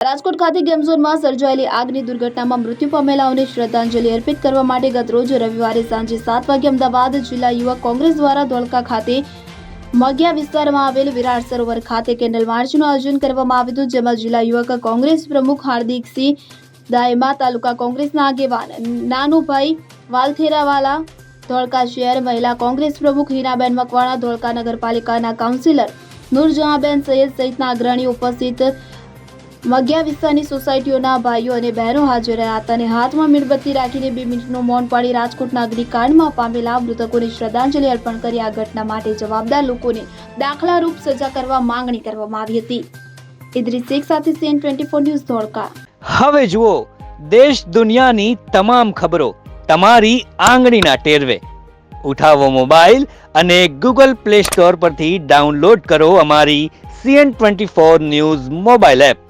રાજકોટ ખાતે ગેમ સર્જાયેલી આગની દુર્ઘટનામાં મૃત્યુ પામેલાઓને શ્રદ્ધાંજલિ અર્પિત કરવા માટે ગત રોજ રવિવારે સાંજે સાત વાગે અમદાવાદ જિલ્લા યુવક કોંગ્રેસ દ્વારા ધોળકા ખાતે મગિયા વિસ્તારમાં આવેલ વિરાટ સરોવર ખાતે કેન્ડલ માર્ચનું આયોજન કરવામાં આવ્યું હતું, જેમાં જિલ્લા યુવક કોંગ્રેસ પ્રમુખ હાર્દિકસિંહ દાયમા, તાલુકા કોંગ્રેસના આગેવાન નાનુભાઈ વાલથેરાવાલા, ધોળકા શહેર મહિલા કોંગ્રેસ પ્રમુખ હિનાબેન મકવાણા, ધોળકા નગરપાલિકાના કાઉન્સિલર નૂરજહાંબેન સૈયદ સહિતના અગ્રણીઓ ઉપસ્થિત મગિયા વિસ્તારની સોસાયટીઓના ભાઈઓ અને બહેનો હાજર રહ્યા હતા અને હાથમાં મીણબત્તી રાખીને બે મિનિટનું મૌન પાડી રાજકોટના અગ્નિકાંડમાં પામેલા મૃતકોને શ્રદ્ધાંજલિ અર્પણ કરી આ ઘટના માટે જવાબદાર લોકોને દાખલારૂપ સજા કરવા માંગણી કરવામાં આવી હતી. ઇદ્રિસ શેખ સાથે CN twenty four news Dholka. હવે જુઓ, દેશ દુનિયાની તમામ ખબરો તમારી આંગળીના ટેરવે. ઉઠાવો મોબાઈલ અને ગૂગલ પ્લે સ્ટોર પરથી ડાઉનલોડ કરો અમારી CN twenty four news mobile app.